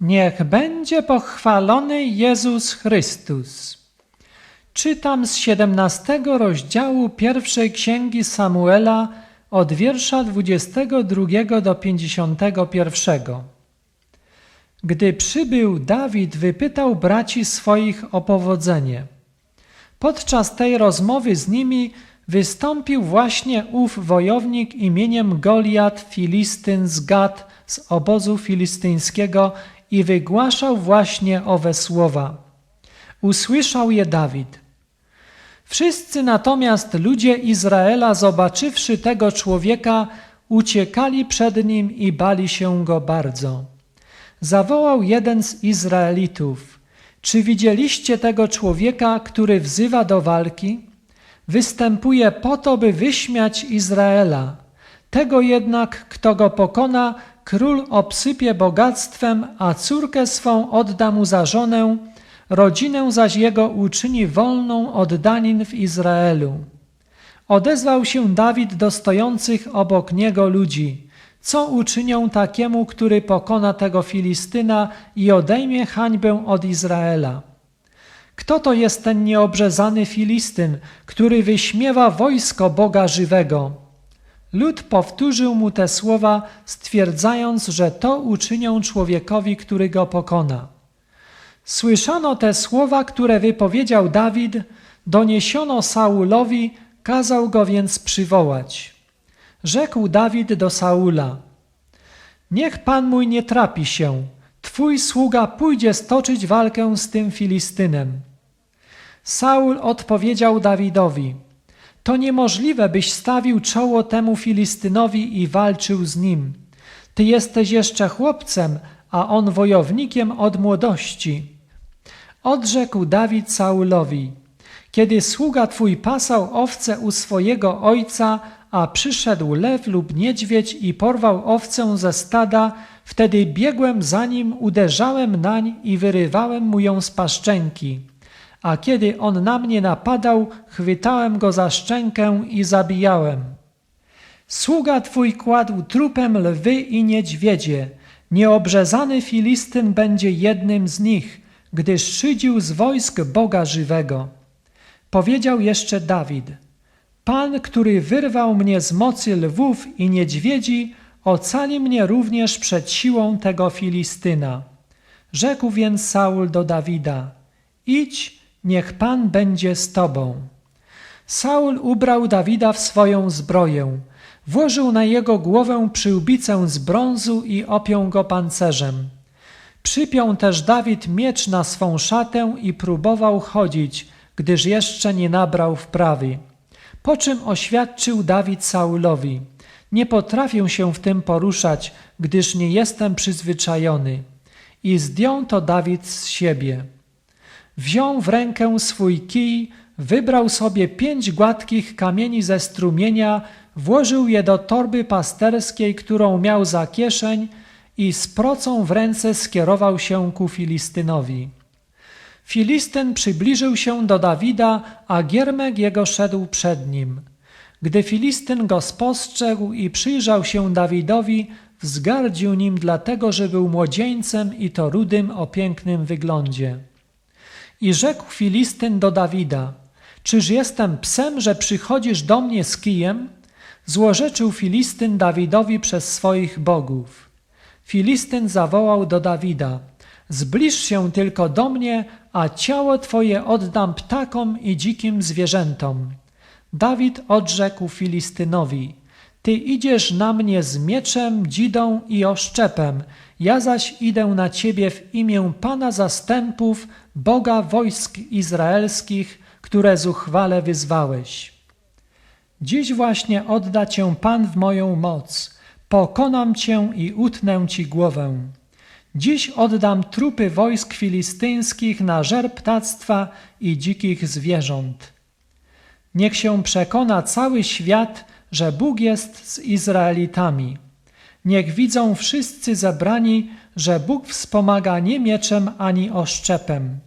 Niech będzie pochwalony Jezus Chrystus. Czytam z 17 rozdziału pierwszej księgi Samuela od wiersza 22 do 51. Gdy przybył Dawid, wypytał braci swoich o powodzenie. Podczas tej rozmowy z nimi wystąpił właśnie ów wojownik imieniem Goliat Filistyn z Gad z obozu filistyńskiego i wygłaszał właśnie owe słowa. Usłyszał je Dawid. Wszyscy natomiast ludzie Izraela, zobaczywszy tego człowieka, uciekali przed nim i bali się go bardzo. Zawołał jeden z Izraelitów: Czy widzieliście tego człowieka, który wzywa do walki? Występuje po to, by wyśmiać Izraela. Tego jednak, kto go pokona, król obsypie bogactwem, a córkę swą odda mu za żonę, rodzinę zaś jego uczyni wolną od danin w Izraelu. Odezwał się Dawid do stojących obok niego ludzi. Co uczynią takiemu, który pokona tego Filistyna i odejmie hańbę od Izraela? Kto to jest ten nieobrzezany Filistyn, który wyśmiewa wojsko Boga żywego? Lud powtórzył mu te słowa, stwierdzając, że to uczynią człowiekowi, który go pokona. Słyszano te słowa, które wypowiedział Dawid, doniesiono Saulowi, kazał go więc przywołać. Rzekł Dawid do Saula: Niech pan mój nie trapi się, twój sługa pójdzie stoczyć walkę z tym Filistynem. Saul odpowiedział Dawidowi: To niemożliwe, byś stawił czoło temu Filistynowi i walczył z nim. Ty jesteś jeszcze chłopcem, a on wojownikiem od młodości. Odrzekł Dawid Saulowi: Kiedy sługa twój pasał owce u swojego ojca, a przyszedł lew lub niedźwiedź i porwał owcę ze stada, wtedy biegłem za nim, uderzałem nań i wyrywałem mu ją z paszczęki. A kiedy on na mnie napadał, chwytałem go za szczękę i zabijałem. Sługa twój kładł trupem lwy i niedźwiedzie. Nieobrzezany Filistyn będzie jednym z nich, gdyż szydził z wojsk Boga żywego. Powiedział jeszcze Dawid – Pan, który wyrwał mnie z mocy lwów i niedźwiedzi, ocali mnie również przed siłą tego Filistyna. Rzekł więc Saul do Dawida: Idź, niech Pan będzie z tobą. Saul ubrał Dawida w swoją zbroję, włożył na jego głowę przyłbicę z brązu i opiął go pancerzem. Przypiął też Dawid miecz na swą szatę i próbował chodzić, gdyż jeszcze nie nabrał wprawy. Po czym oświadczył Dawid Saulowi: Nie potrafię się w tym poruszać, gdyż nie jestem przyzwyczajony. I zdjął to Dawid z siebie. Wziął w rękę swój kij, wybrał sobie pięć gładkich kamieni ze strumienia, włożył je do torby pasterskiej, którą miał za kieszeń i z procą w ręce skierował się ku Filistynowi. Filistyn przybliżył się do Dawida, a giermek jego szedł przed nim. Gdy Filistyn go spostrzegł i przyjrzał się Dawidowi, wzgardził nim dlatego, że był młodzieńcem i to rudym o pięknym wyglądzie. I rzekł Filistyn do Dawida, czyż jestem psem, że przychodzisz do mnie z kijem? Złorzeczył Filistyn Dawidowi przez swoich bogów. Filistyn zawołał do Dawida, zbliż się tylko do mnie, a ciało Twoje oddam ptakom i dzikim zwierzętom. Dawid odrzekł Filistynowi, Ty idziesz na mnie z mieczem, dzidą i oszczepem, ja zaś idę na Ciebie w imię Pana zastępów, Boga wojsk izraelskich, które zuchwale wyzwałeś. Dziś właśnie odda Cię Pan w moją moc, pokonam Cię i utnę Ci głowę. Dziś oddam trupy wojsk filistyńskich na żer ptactwa i dzikich zwierząt. Niech się przekona cały świat, że Bóg jest z Izraelitami. Niech widzą wszyscy zebrani, że Bóg wspomaga nie mieczem ani oszczepem.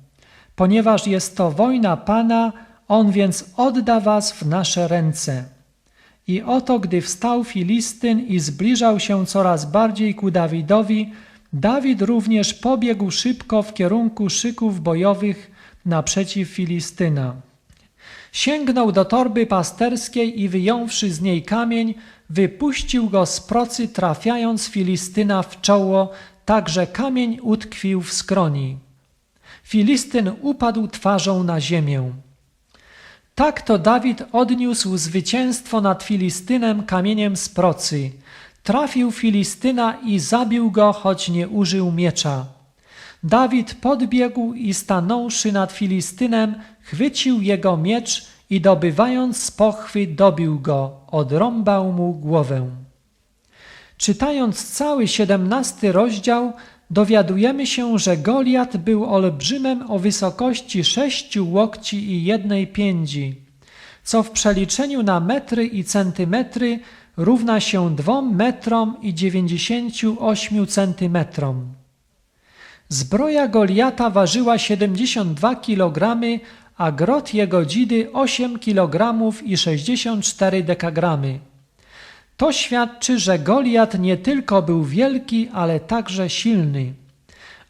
Ponieważ jest to wojna Pana, On więc odda was w nasze ręce. I oto, gdy wstał Filistyn i zbliżał się coraz bardziej ku Dawidowi, Dawid również pobiegł szybko w kierunku szyków bojowych naprzeciw Filistyna. Sięgnął do torby pasterskiej i wyjąwszy z niej kamień, wypuścił go z procy, trafiając Filistyna w czoło, tak że kamień utkwił w skroni. Filistyn upadł twarzą na ziemię. Tak to Dawid odniósł zwycięstwo nad Filistynem kamieniem z procy. Trafił Filistyna i zabił go, choć nie użył miecza. Dawid podbiegł i stanąwszy nad Filistynem, chwycił jego miecz i dobywając z pochwy dobił go, odrąbał mu głowę. Czytając cały siedemnasty rozdział, dowiadujemy się, że Goliat był olbrzymem o wysokości sześciu łokci i jednej piędzi, co w przeliczeniu na metry i centymetry równa się dwom metrom i dziewięćdziesięciu ośmiu centymetrom. Zbroja Goliata ważyła 72 kg, a grot jego dzidy 8 kg i 64 dekagramy. To świadczy, że Goliat nie tylko był wielki, ale także silny.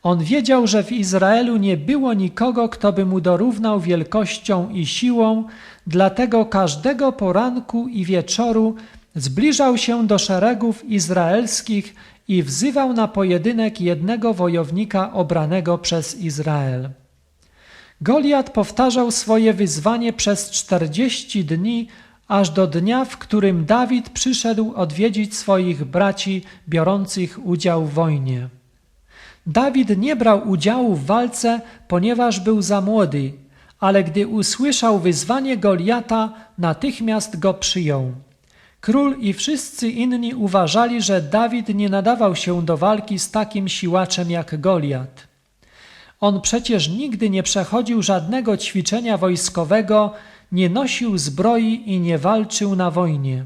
On wiedział, że w Izraelu nie było nikogo, kto by mu dorównał wielkością i siłą, dlatego każdego poranku i wieczoru zbliżał się do szeregów izraelskich i wzywał na pojedynek jednego wojownika obranego przez Izrael. Goliat powtarzał swoje wyzwanie przez czterdzieści dni, aż do dnia, w którym Dawid przyszedł odwiedzić swoich braci biorących udział w wojnie. Dawid nie brał udziału w walce, ponieważ był za młody, ale gdy usłyszał wyzwanie Goliata, natychmiast go przyjął. Król i wszyscy inni uważali, że Dawid nie nadawał się do walki z takim siłaczem jak Goliat. On przecież nigdy nie przechodził żadnego ćwiczenia wojskowego, nie nosił zbroi i nie walczył na wojnie.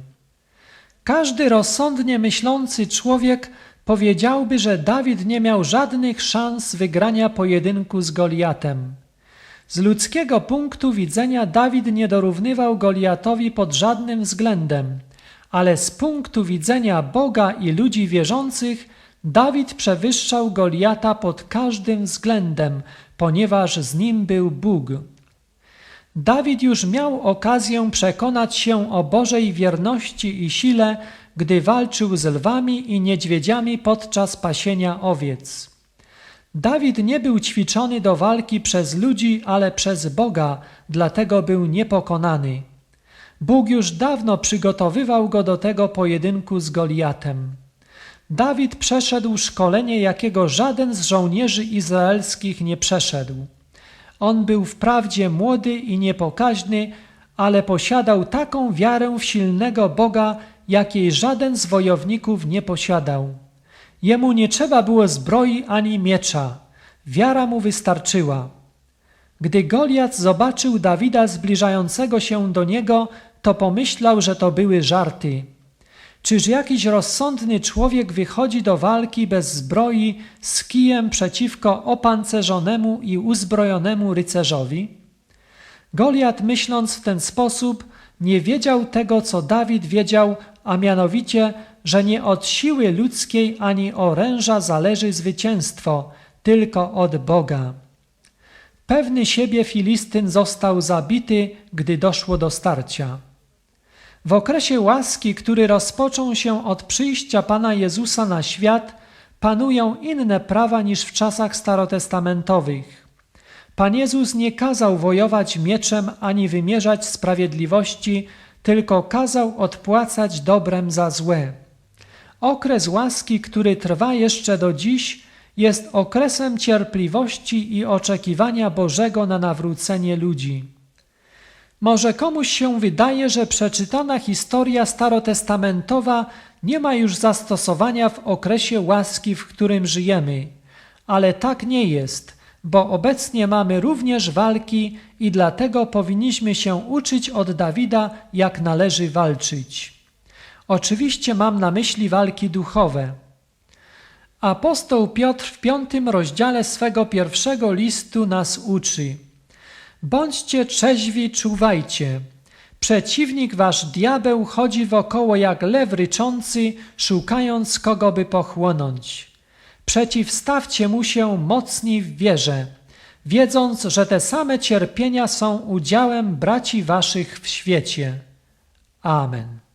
Każdy rozsądnie myślący człowiek powiedziałby, że Dawid nie miał żadnych szans wygrania pojedynku z Goliatem. Z ludzkiego punktu widzenia Dawid nie dorównywał Goliatowi pod żadnym względem, ale z punktu widzenia Boga i ludzi wierzących Dawid przewyższał Goliata pod każdym względem, ponieważ z nim był Bóg. Dawid już miał okazję przekonać się o Bożej wierności i sile, gdy walczył z lwami i niedźwiedziami podczas pasienia owiec. Dawid nie był ćwiczony do walki przez ludzi, ale przez Boga, dlatego był niepokonany. Bóg już dawno przygotowywał go do tego pojedynku z Goliatem. Dawid przeszedł szkolenie, jakiego żaden z żołnierzy izraelskich nie przeszedł. On był wprawdzie młody i niepokaźny, ale posiadał taką wiarę w silnego Boga, jakiej żaden z wojowników nie posiadał. Jemu nie trzeba było zbroi ani miecza. Wiara mu wystarczyła. Gdy Goliat zobaczył Dawida zbliżającego się do niego, to pomyślał, że to były żarty. Czyż jakiś rozsądny człowiek wychodzi do walki bez zbroi z kijem przeciwko opancerzonemu i uzbrojonemu rycerzowi? Goliat, myśląc w ten sposób, nie wiedział tego, co Dawid wiedział, a mianowicie, że nie od siły ludzkiej ani oręża zależy zwycięstwo, tylko od Boga. Pewny siebie Filistyn został zabity, gdy doszło do starcia. W okresie łaski, który rozpoczął się od przyjścia Pana Jezusa na świat, panują inne prawa niż w czasach starotestamentowych. Pan Jezus nie kazał wojować mieczem ani wymierzać sprawiedliwości, tylko kazał odpłacać dobrem za złe. Okres łaski, który trwa jeszcze do dziś, jest okresem cierpliwości i oczekiwania Bożego na nawrócenie ludzi. Może komuś się wydaje, że przeczytana historia starotestamentowa nie ma już zastosowania w okresie łaski, w którym żyjemy, ale tak nie jest, bo obecnie mamy również walki i dlatego powinniśmy się uczyć od Dawida, jak należy walczyć. Oczywiście mam na myśli walki duchowe. Apostoł Piotr w piątym rozdziale swego pierwszego listu nas uczy – Bądźcie trzeźwi, czuwajcie. Przeciwnik wasz diabeł chodzi wokoło jak lew ryczący, szukając kogo by pochłonąć. Przeciwstawcie mu się mocni w wierze, wiedząc, że te same cierpienia są udziałem braci waszych w świecie. Amen.